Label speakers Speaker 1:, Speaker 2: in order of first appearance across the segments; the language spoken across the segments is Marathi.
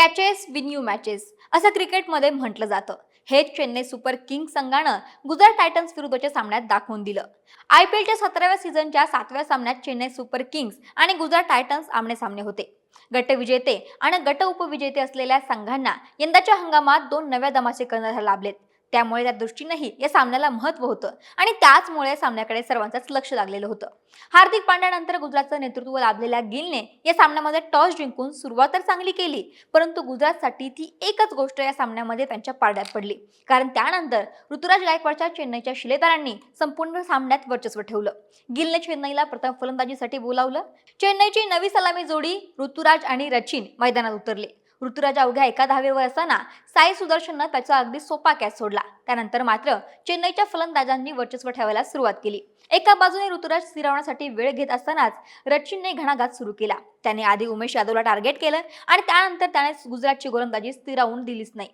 Speaker 1: कॅचेस विन यू मॅचेस असं क्रिकेटमध्ये म्हटलं जातं. हे चेन्नई सुपर किंग संघानं गुजरात टायटन्स विरुद्धच्या सामन्यात दाखवून दिलं. आय पी एलच्या सतराव्या सीझनच्या सातव्या सामन्यात चेन्नई सुपर किंग्स आणि गुजरात टायटन्स आमने सामने होते गटविजेते आणि गट उपविजेते असलेल्या संघांना यंदाच्या हंगामात दोन नव्या दमाचे कर्णधार लाभलेत. त्यामुळे त्या दृष्टीनेही या सामन्याला महत्त्व होतं. आणि त्याचमुळे सामन्याकडे सर्वांचंच लक्ष लागलेलं होतं. हार्दिक पांड्यानंतर गुजरातचं नेतृत्व लाभलेल्या गिलने या सामन्यामध्ये टॉस जिंकून सुरुवात तर चांगली केली परंतु गुजरातसाठी ती एकच गोष्ट या सामन्यामध्ये त्यांच्या पारड्यात पडली. कारण त्यानंतर ऋतुराज गायकवाडच्या चेन्नईच्या शिलेदारांनी संपूर्ण सामन्यात वर्चस्व ठेवलं. गिलने चेन्नईला प्रथम फलंदाजीसाठी बोलावलं. चेन्नईची नवी सलामी जोडी ऋतुराज आणि रचिन मैदानात उतरले. ऋतुराज अवघ्या एका धावेवर असताना साई सुदर्शननं त्याचा अगदी सोपा कॅच सोडला. त्यानंतर मात्र चेन्नईच्या फलंदाजांनी वर्चस्व ठेवायला सुरुवात केली. एका बाजूने ऋतुराज स्थिरावण्यासाठी वेळ घेत असतानाच रचिनने घणाघात सुरू केला. त्याने आधी उमेश यादवला टार्गेट केलं आणि त्यानंतर त्याने गुजरातची गोलंदाजी स्थिरावून दिलीच नाही.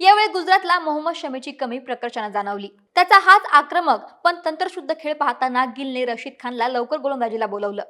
Speaker 1: यावेळी गुजरातला मोहम्मद शमीची कमी प्रकर्षानं जाणवली. त्याचा हाच आक्रमक पण तंत्रशुद्ध खेळ पाहताना गिलने रशीद खानला लवकर गोलंदाजीला बोलवलं.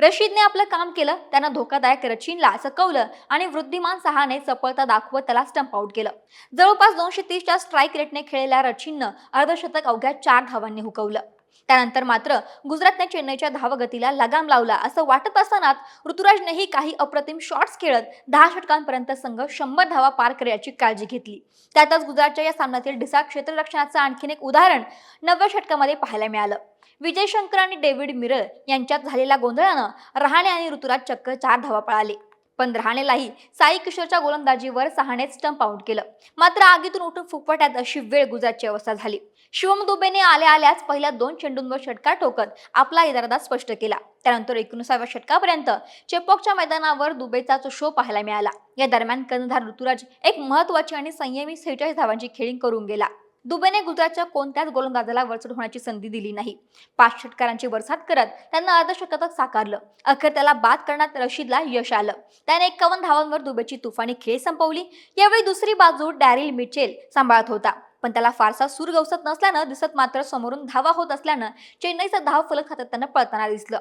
Speaker 1: रशीदने आपलं काम केलं त्यानं धोकादायक रचिनला चकवलं आणि वृद्धिमान सहाने चपळता दाखवत त्याला स्टंप आउट केलं. जवळपास दोनशे तीसच्या स्ट्राईक रेटने खेळलेल्या रचिननं अर्धशतक अवघ्या चार धावांनी हुकवलं. त्यानंतर मात्र गुजरातने चेन्नईच्या धावगतीला लगाम लावला. असं वाटत असतानाच ऋतुराजनेही काही अप्रतिम शॉट्स खेळत दहा षटकांपर्यंत संघ शंभर धावा पार करण्याची काळजी घेतली. त्यातच गुजरातच्या या सामन्यातील ढिसा क्षेत्ररक्षणाचं आणखीन एक उदाहरण नवव्या षटकामध्ये पाहायला मिळालं. विजय शंकर आणि डेव्हिड मिरळ यांच्यात झालेल्या गोंधळानं रहाणे आणि ऋतुराज चक्क चार धावा पळाले. पण रहाणेलाही साई किशोरच्या गोलंदाजीवर सहाने स्टंप आउट केलं. मात्र आगीतून उठून फुकवट्यात अशी वेळ गुजरातची अवस्था झाली. शिवम दुबेने आल्या आल्याच पहिल्या दोन चेंडूंवर षटकार ठोकत आपला इरादा स्पष्ट केला. त्यानंतर एकोणीसाव्या षटकापर्यंत चेपॉकच्या मैदानावर दुबेचा तो शो पाहायला मिळाला. या दरम्यान कर्णधार ऋतुराज एक महत्वाची आणि संयमी सेहेचाळीस धावांची खेळी करून गेला. दुबेने गुजरातच्या कोणत्याच गोलंदाजाला वरचढ होण्याची संधी दिली नाही. पाच षटकारांची वरसात करत त्यांना अर्धशतक साकारलं. अखेर त्याला बाद करण्यात रशीदला यश आलं. त्याने एकावन्न धावांवर दुबेची तुफानी खेळ संपवली. यावेळी दुसरी बाजू डॅरिल मिचेल सांभाळत होता. पण त्याला फारसा सूर गवसत नसल्यानं दिसत मात्र समोरून धावा होत असल्यानं चेन्नईचा धाव फलक हातात पळताना दिसलं.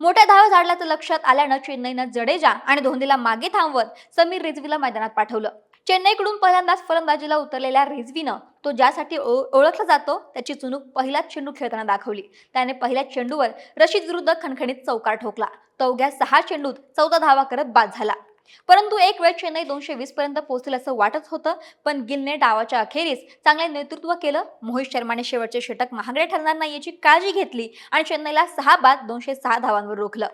Speaker 1: मोठ्या धावा झाडल्याचं लक्षात आल्यानं चेन्नईनं जडेजा आणि धोंडीला मागे थांबवत समीर रिझवीला मैदानात पाठवलं. चेन्नईकडून पहिल्यांदाच फलंदाजीला उतरलेल्या रिझवीनं तो ज्यासाठी ओ- ओळखला जातो त्याची चुणूक पहिलाच चेंडू खेळताना दाखवली. त्याने पहिल्या चेंडूवर रशीद विरुद्ध खणखणीत चौकार ठोकला. तवघ्या सहा चेंडूत चौदा धावा करत बाद झाला. परंतु एक वेळ चेन्नई दोनशे वीस पर्यंत पोहोचेल असं वाटत होतं पण गिलने डावाच्या अखेरीस चांगले नेतृत्व केलं. मोहित शर्माने शेवटचे षटक महागडे ठरणार नाही याची काळजी घेतली आणि चेन्नईला सहा बाद दोनशे सहा धावांवर रोखलं.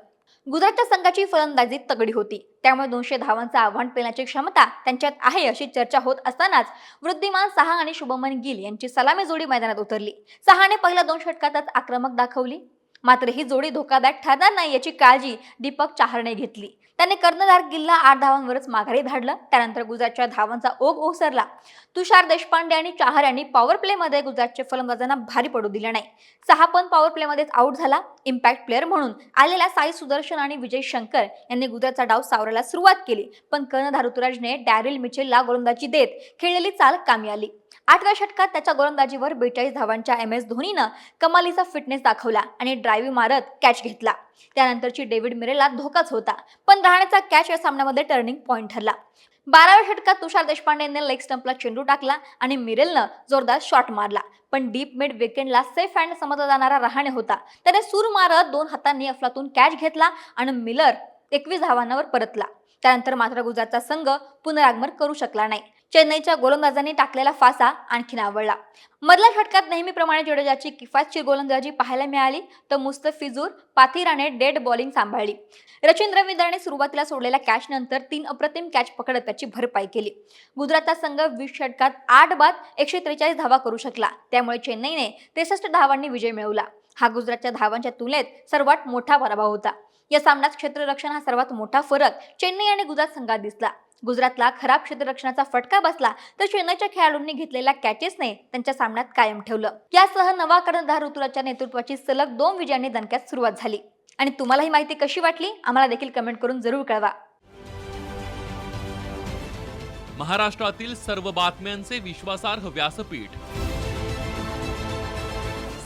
Speaker 1: गुजरातच्या संघाची फलंदाजी तगडी होती. त्यामुळे दोनशे धावांचं आव्हान पेलण्याची क्षमता त्यांच्यात आहे अशी चर्चा होत असतानाच वृद्धिमान सहा आणि शुभमन गिल यांची सलामी जोडी मैदानात उतरली. सहाने पहिल्या दोन षटकातच आक्रमक दाखवली. मात्र ही जोडी धोकादायक ठरणार नाही याची काळजी दीपक चाहरने घेतली. त्याने कर्णधार गिलला आठ धावांवरच माघारी धाडलं. त्यानंतर गुजरातच्या धावांचा ओघ ओसरला. तुषार देशपांडे आणि चाहर यांनी पॉवर प्लेमध्ये गुजरातच्या फलंदाजांना भारी पडू दिलं नाही. सहा पण पॉवर प्लेमध्येच आऊट झाला. इम्पॅक्ट प्लेअर म्हणून आलेल्या साई सुदर्शन आणि विजय शंकर यांनी गुजरातचा डाव सावरायला सुरुवात केली. पण कर्णधार ऋतुराजने डॅरिल मिचेलला गोलंदाजी देत खेळलेली चाल कामी आली. आठव्या षटकात त्याच्या गोलंदाजीवर बेचाळीस धावांच्या एम एस धोनीनं कमालीचा फिटनेस दाखवला आणि ड्राईव्ह मारत कॅच घेतला. त्यानंतरची डेव्हिड मिरेला धोकाच होता पण राहण्याचा कॅच या सामन्यामध्ये टर्निंग पॉईंट ठरला. बाराव्या षटकात तुषार देशपांडेने लेग स्टंपला चेंडू टाकला आणि मिरेलनं जोरदार शॉट मारला पण डीप मिड विकेंडला सेफ हँड समजला जाणारा रहाणे होता. त्याने सूर मारत दोन हातांनी अफलातून कॅच घेतला आणि मिलर एकवीस धावांवर परतला. त्यानंतर मात्र गुजरातचा संघ पुनरागमन करू शकला नाही. चेन्नईच्या गोलंदाजांनी टाकलेला फासा आणखीन आवडला. मधल्या षटकात नेहमीप्रमाणे जडेजाची किफायतशीर गोलंदाजी पाहायला मिळाली तर मुस्तफिजूर पाथिराने डेड बॉलिंग सांभाळली. रचिन रविंद्रने सुरुवातीला सोडलेल्या कॅच नंतर तीन अप्रतिम कॅच पकडत त्याची भरपाई केली. गुजरातचा संघ वीस षटकात आठ बाद एकशे त्रेचाळीस धावा करू शकला. त्यामुळे चेन्नईने त्रेसष्ट धावांनी विजय मिळवला. हा गुजरातच्या धावांच्या तुलनेत सर्वात मोठा पराभव होता. या सामन्यात क्षेत्ररक्षण हा सर्वात मोठा फरक चेन्नई आणि गुजरात संघात दिसला. गुजरातला खराब क्षेत्ररक्षणाचा फटका बसला तर चेन्नईच्या खेळाडूंनी घेतलेल्या कॅचेसने त्यांच्या सामन्यात कायम ठेवलं. यासह नवा कर्णधार ऋतुराजच्या नेतृत्वाची सलग दोन विजयांनी दणक्यात सुरुवात झाली. आणि तुम्हाला ही माहिती कशी वाटली? आम्हाला देखील कमेंट करून जरूर कळवा.
Speaker 2: महाराष्ट्रातील सर्व बातम्यांचे विश्वासार्ह व्यासपीठ.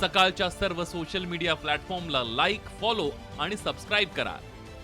Speaker 2: सकाळच्या सर्व सोशल मीडिया प्लॅटफॉर्मला लाईक फॉलो आणि सबस्क्राईब करा.